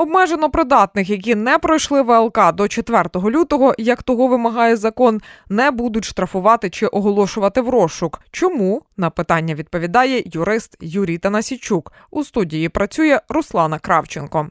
Обмежено придатних, які не пройшли ВЛК до 4 лютого, як того вимагає закон, не будуть штрафувати чи оголошувати в розшук. Чому на питання відповідає юрист Юрій Танасічук. У студії працює Руслана Кравченко.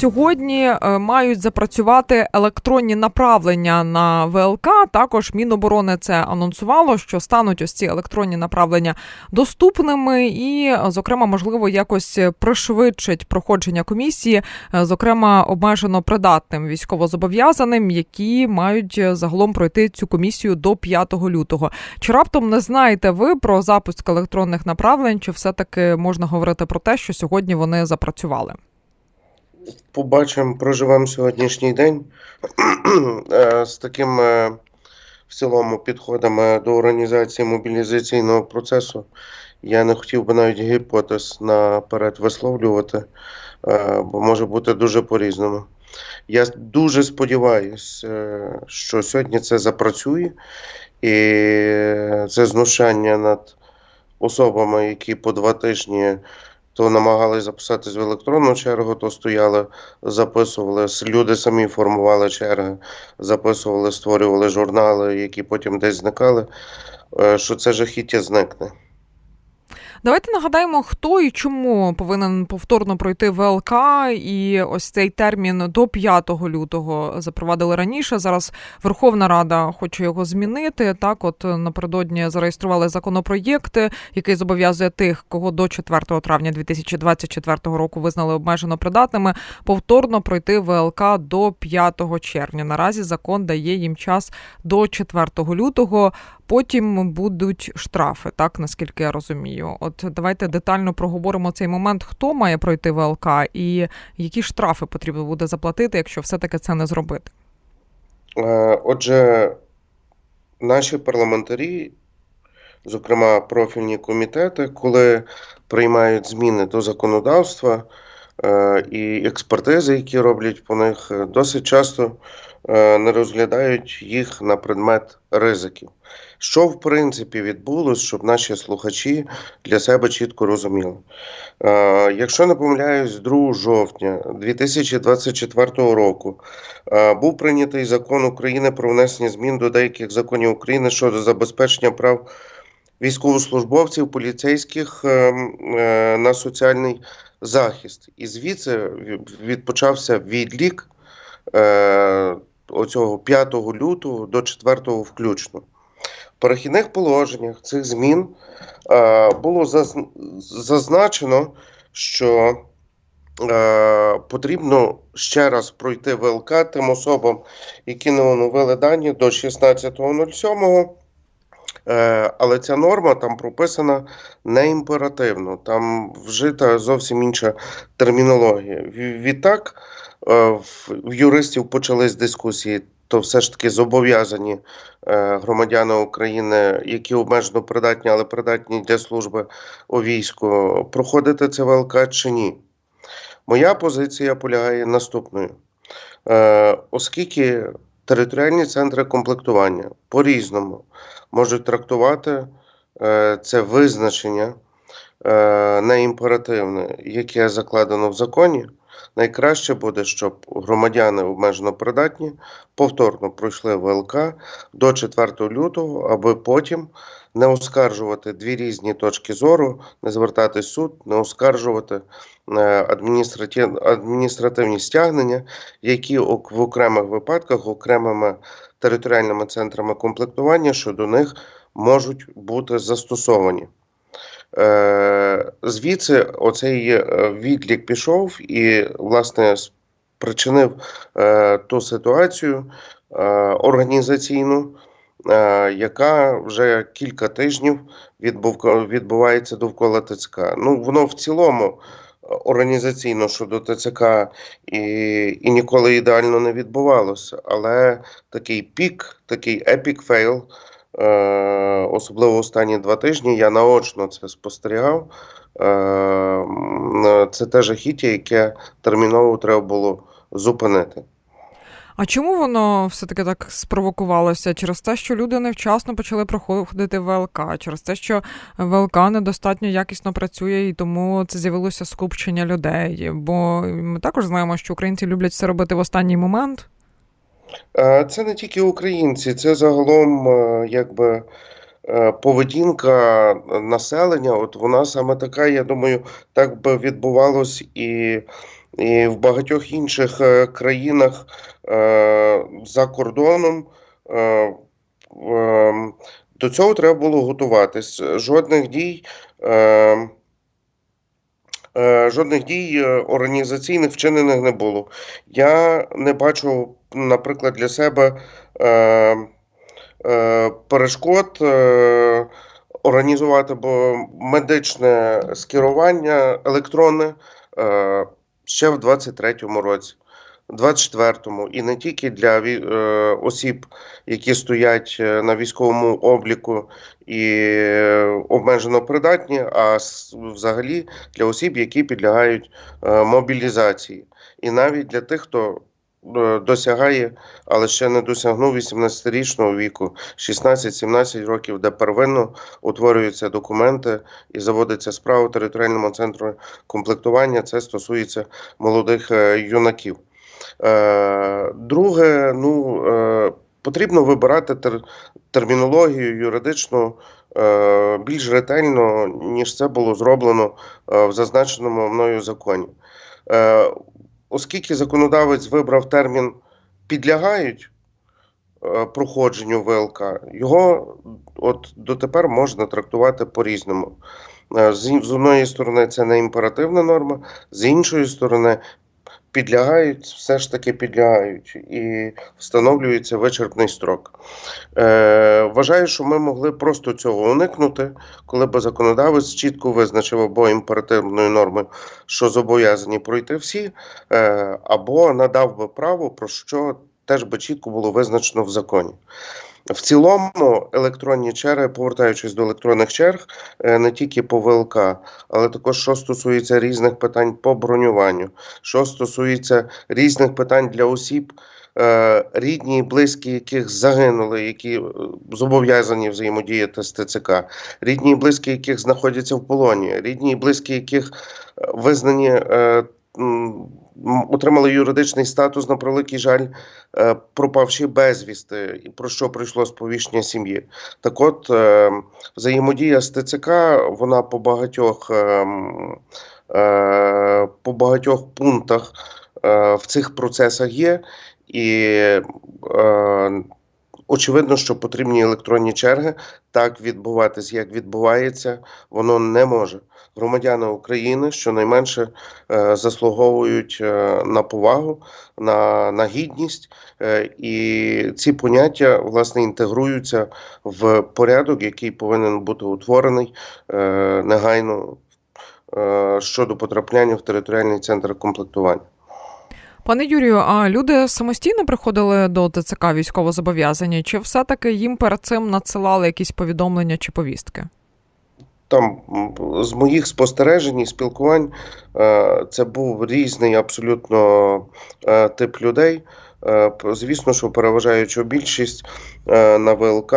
Сьогодні е, мають запрацювати електронні направлення на ВЛК. Також Міноборони це анонсувало, що стануть ось ці електронні направлення доступними, і, зокрема, можливо, якось пришвидшить проходження комісії, е, зокрема, обмежено придатним військовозобов'язаним, які мають загалом пройти цю комісію до 5 лютого. Чи раптом не знаєте ви про запуск електронних направлень? Чи все таки можна говорити про те, що сьогодні вони запрацювали? Побачимо, проживемо сьогоднішній день Е, з таким е, в цілому підходом е, до організації мобілізаційного процесу. Я не хотів би навіть гіпотез наперед висловлювати, бо може бути дуже по-різному. Я дуже сподіваюся, що сьогодні це запрацює, і це знущання над особами, які по два тижні то намагалися записатись в електронну чергу, то стояли, записували. Люди самі формували черги, записували, створювали журнали, які потім десь зникали. е, Що це жахіття зникне. Давайте нагадаємо, хто і чому повинен повторно пройти ВЛК, і ось цей термін до 5 лютого запровадили раніше. Зараз Верховна Рада хоче його змінити. Так, от напередодні зареєстрували законопроєкт, який зобов'язує тих, кого до 4 травня 2024 року визнали обмежено придатними, повторно пройти ВЛК до 5 червня. Наразі закон дає їм час до 4 лютого. Потім будуть штрафи, так наскільки я розумію. От давайте детально проговоримо цей момент, хто має пройти ВЛК і які штрафи потрібно буде заплатити, якщо все-таки це не зробити. Е, Отже, наші парламентарі, зокрема профільні комітети, коли приймають зміни до законодавства е, і експертизи, які роблять по них, е, досить часто не розглядають їх на предмет ризиків. Що в принципі відбулося, щоб наші слухачі для себе чітко розуміли? Е, Якщо не помиляюсь, 2 жовтня 2024 року е, був прийнятий закон України про внесення змін до деяких законів України щодо забезпечення прав військовослужбовців, поліцейських е, е, на соціальний захист. І звідси відпочався відлік е, оцього 5 лютого до 4 включно. В перехідних положеннях цих змін е, було зазначено, що е, потрібно ще раз пройти ВЛК тим особам, які не оновили дані до 16.07. Е, Але ця норма там прописана не імперативно, там вжита зовсім інша термінологія. Відтак е, в юристів почались дискусії, то все ж таки зобов'язані е, громадяни України, які обмежено придатні, але придатні для служби у війську, проходити це ВЛК чи ні. Моя позиція полягає наступною. Оскільки територіальні центри комплектування. По-різному. Можуть трактувати е, це визначення е, неімперативне, яке закладено в законі, найкраще буде, щоб громадяни обмежено придатні повторно пройшли ВЛК до 4 лютого, аби потім не оскаржувати дві різні точки зору, не звертатись в суд, не оскаржувати е, адміністративні стягнення, які в окремих випадках окремими територіальними центрами комплектування щодо них можуть бути застосовані. Е, Звідси оцей е, відлік пішов і, власне, спричинив е, ту ситуацію організаційну, яка вже кілька тижнів відбув- відбувається довкола ТЦК. Ну, воно в цілому організаційно щодо ТЦК і, і ніколи ідеально не відбувалося. Але такий пік, такий епік фейл, особливо останні два тижні, я наочно це спостерігав. Е, це те жахіття, яке терміново треба було зупинити. А чому воно все-таки так спровокувалося? Через те, що люди невчасно почали проходити ВЛК, через те, що ВЛК недостатньо якісно працює, і тому це з'явилося скупчення людей. Бо ми також знаємо, що українці люблять все робити в останній момент. Е, Це не тільки українці, це загалом е, якби е, поведінка населення. От вона саме така, я думаю, так би відбувалось і, і в багатьох інших країнах за кордоном. Е, е, До цього треба було готуватись. Жодних дій. Е, Жодних дій е, організаційних вчинених не було. Я не бачу, наприклад, для себе е, перешкод організувати медичне скерування електронне ще в 23-му році. 24-му і не тільки для е, осіб, які стоять е, на військовому обліку і е, обмежено придатні, а взагалі для осіб, які підлягають мобілізації, і навіть для тих, хто досягає, але ще не досягнув 18-річного віку, 16-17 років, де первинно утворюються документи і заводиться справа територіальному центру комплектування. Це стосується молодих юнаків. Е, Друге, ну е, потрібно вибирати тер, термінологію юридичну е, більш ретельно, ніж це було зроблено в зазначеному мною законі. Оскільки законодавець вибрав термін підлягають проходженню ВЛК, його от дотепер можна трактувати по-різному. З, одної сторони, це не імперативна норма, з іншої сторони, підлягають, все ж таки підлягають і встановлюється вичерпний строк. Е, вважаю, що ми могли просто цього уникнути, коли б законодавець чітко визначив або імперативною нормою, що зобов'язані пройти всі, е, або надав би право, про що теж би чітко було визначено в законі. В цілому електронні черги, повертаючись до електронних черг, е, не тільки по ВЛК, але також що стосується різних питань по бронюванню, що стосується різних питань для осіб, е, рідні і близькі, яких загинули, які е, зобов'язані взаємодіяти з ТЦК, рідні і близькі, яких знаходяться в полоні, рідні і близькі, яких визнані. Отримали юридичний статус на превеликий жаль, е, пропавши безвісти, про що прийшло сповіщення сім'ї. Так от, е, взаємодія з ТЦК, вона по багатьох, е, по багатьох пунктах в цих процесах є, і е, очевидно, що потрібні електронні черги. Так відбуватись, як відбувається, воно не може. Громадяни України щонайменше е, заслуговують е, на повагу, на, на гідність, е, і ці поняття власне інтегруються в порядок, який повинен бути утворений негайно щодо потрапляння в територіальний центр комплектування. Пане Юрію, а люди самостійно приходили до ТЦК військовозобов'язані, чи все-таки їм перед цим надсилали якісь повідомлення чи повістки? Там з моїх спостережень і спілкувань е, це був різний абсолютно е, тип людей. Е, Звісно, що переважаюча більшість на ВЛК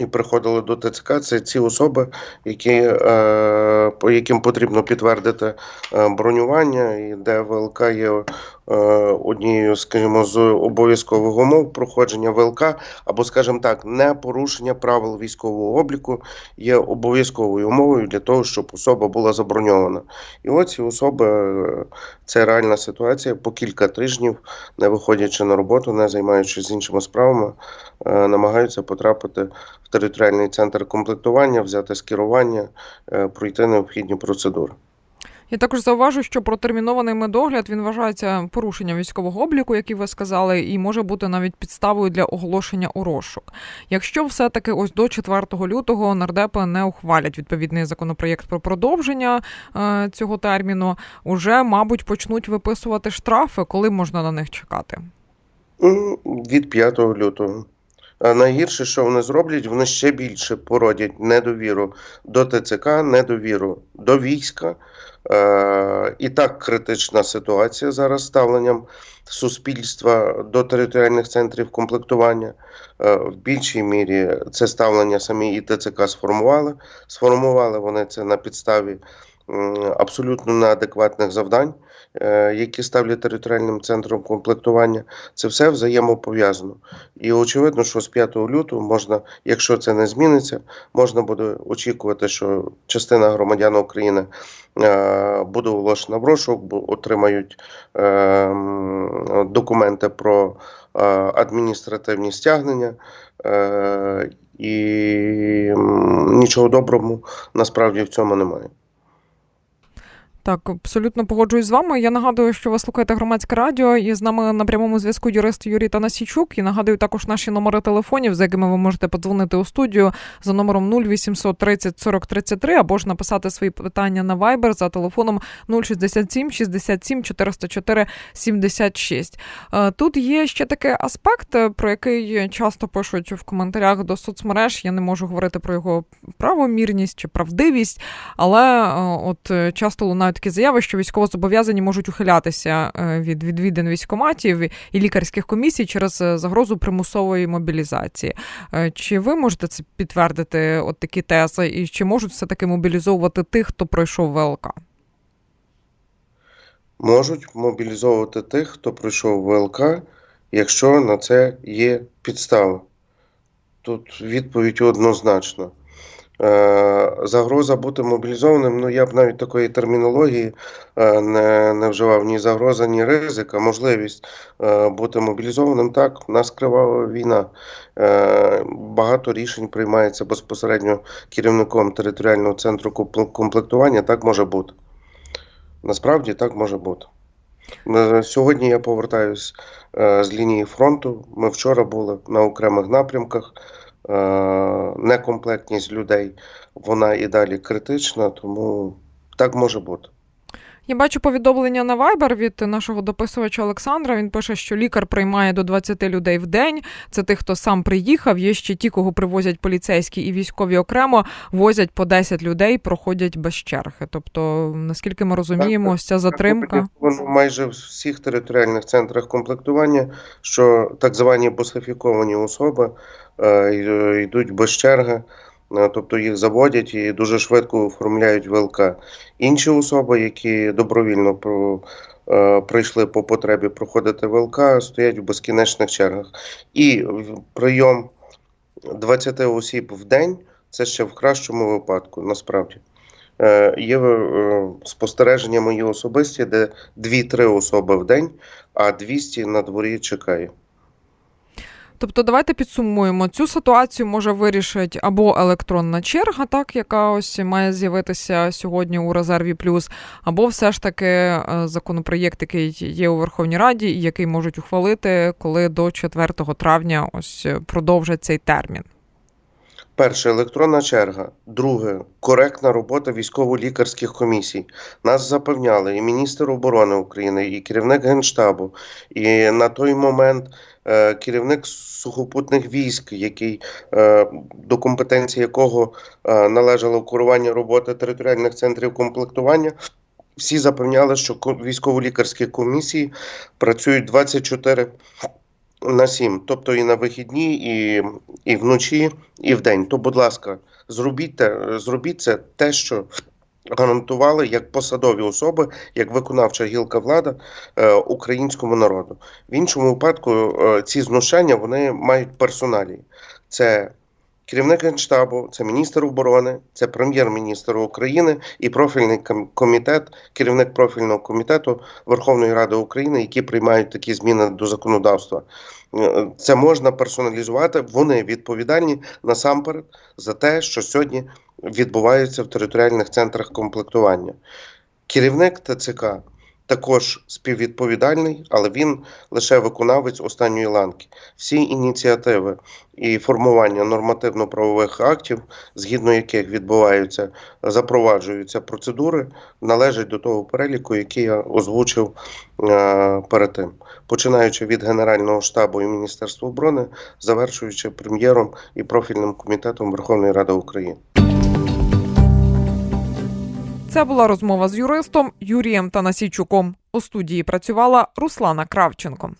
і приходили до ТЦК. Це ці особи, які, е, по яким потрібно підтвердити е, бронювання, і де ВЛК є однією, скажімо, з обов'язкових умов проходження ВЛК, або, скажімо так, не порушення правил військового обліку є обов'язковою умовою для того, щоб особа була заброньована. І от ці особи е, це реальна ситуація по кілька тижнів, не виходячи на роботу, не займаючись іншими справами, е, намагаються потрапити в територіальний центр комплектування, взяти скерування, е, пройти необхідні процедури. Я також зауважу, що протермінований медогляд він вважається порушенням військового обліку, як і ви сказали, і може бути навіть підставою для оголошення у розшук. Якщо все-таки ось до 4 лютого нардепи не ухвалять відповідний законопроєкт про продовження е, цього терміну, уже, мабуть, почнуть виписувати штрафи, коли можна на них чекати. Від 5 лютого. А найгірше, що вони зроблять, вони ще більше породять недовіру до ТЦК, недовіру до війська, Е, І так критична ситуація зараз ставленням суспільства до територіальних центрів комплектування. Е, В більшій мірі це ставлення самі і ТЦК сформували. Сформували вони це на підставі абсолютно неадекватних завдань, е, які ставлять територіальним центром комплектування. Це все взаємопов'язано. І очевидно, що з 5 лютого можна, якщо це не зміниться, можна буде очікувати, що частина громадян України е, буде оголошена в розшук, отримають е, документи про е, адміністративні стягнення. Е, І нічого доброго насправді в цьому немає. Так, абсолютно погоджуюсь з вами. Я нагадую, що ви слухаєте громадське радіо, і з нами на прямому зв'язку юрист Юрій Танасійчук. І нагадую також наші номери телефонів, за якими ви можете подзвонити у студію за номером 0800 30 40 33, або ж написати свої питання на Viber за телефоном 067 67 404 76. Е, Тут є ще такий аспект, е, про який часто пишуть в коментарях до соцмереж. Я не можу говорити про його правомірність чи правдивість, але е, от е, часто лунають такі заяви, що військовозобов'язані можуть ухилятися е, від відвідин військоматів і лікарських комісій через е, загрозу примусової мобілізації. Е, Чи ви можете це підтвердити, от такі тези, і чи можуть все таки мобілізовувати тих, хто пройшов ВЛК? Можуть мобілізовувати тих, хто пройшов ВЛК, якщо на це є підстави. Тут відповідь однозначна. Е, Загроза бути мобілізованим, ну я б навіть такої термінології е, не, не вживав ні загроза, ні ризик, а можливість е, бути мобілізованим. Так, в нас кривава війна. Багато рішень приймається безпосередньо керівником територіального центру комплектування. Так може бути. Насправді так може бути. Сьогодні я повертаюсь з лінії фронту. Ми вчора були на окремих напрямках. Е, Некомплектність людей вона і далі критична, тому так може бути. Я бачу повідомлення на Viber від нашого дописувача Олександра. Він пише, що лікар приймає до 20 людей в день. Це тих, хто сам приїхав. Є ще ті, кого привозять поліцейські і військові окремо, возять по 10 людей, проходять без черги. Тобто, наскільки ми розуміємо, Так, ця затримка. Воно майже в всіх територіальних центрах комплектування, що так звані босифіковані особи е, йдуть без черги, тобто їх заводять і дуже швидко оформляють ВЛК. Інші особи, які добровільно е, прийшли по потребі проходити ВЛК, стоять в безкінечних чергах. І прийом 20 осіб в день це ще в кращому випадку, насправді. Е, Є е, спостереження мої особисті, де 2-3 особи в день, а 200 на дворі чекає. Тобто, давайте підсумуємо цю ситуацію. Може вирішить або електронна черга, так яка ось має з'явитися сьогодні у резерві плюс, або все ж таки е, законопроєкт, який є у Верховній Раді, і який можуть ухвалити, коли до 4 травня ось продовжать цей термін. Перше електронна черга. Друге коректна робота військово-лікарських комісій. Нас запевняли і міністр оборони України, і керівник генштабу, і на той момент керівник сухопутних військ, який е, до компетенції якого е, належало керування роботи територіальних центрів комплектування. Всі запевняли, що військово-лікарські комісії працюють 24 на 7, тобто і на вихідні, і, і вночі, і вдень. То, будь ласка, зробіть, зробіть це те, що гарантували як посадові особи, як виконавча гілка влада е, українському народу. В іншому випадку е, ці знущання вони мають персоналі. Це керівник генштабу, це міністр оборони, це прем'єр-міністр України і профільний комітет, керівник профільного комітету Верховної Ради України, які приймають такі зміни до законодавства. Е, Це можна персоналізувати. Вони відповідальні насамперед за те, що сьогодні відбувається в територіальних центрах комплектування. Керівник ТЦК також співвідповідальний, але він лише виконавець останньої ланки. Всі ініціативи і формування нормативно-правових актів, згідно яких відбуваються, запроваджуються процедури, належать до того переліку, який я озвучив е, перед тим, починаючи від Генерального штабу і Міністерства оборони, завершуючи прем'єром і профільним комітетом Верховної Ради України. Це була розмова з юристом Юрієм Танасійчуком. У студії працювала Руслана Кравченко.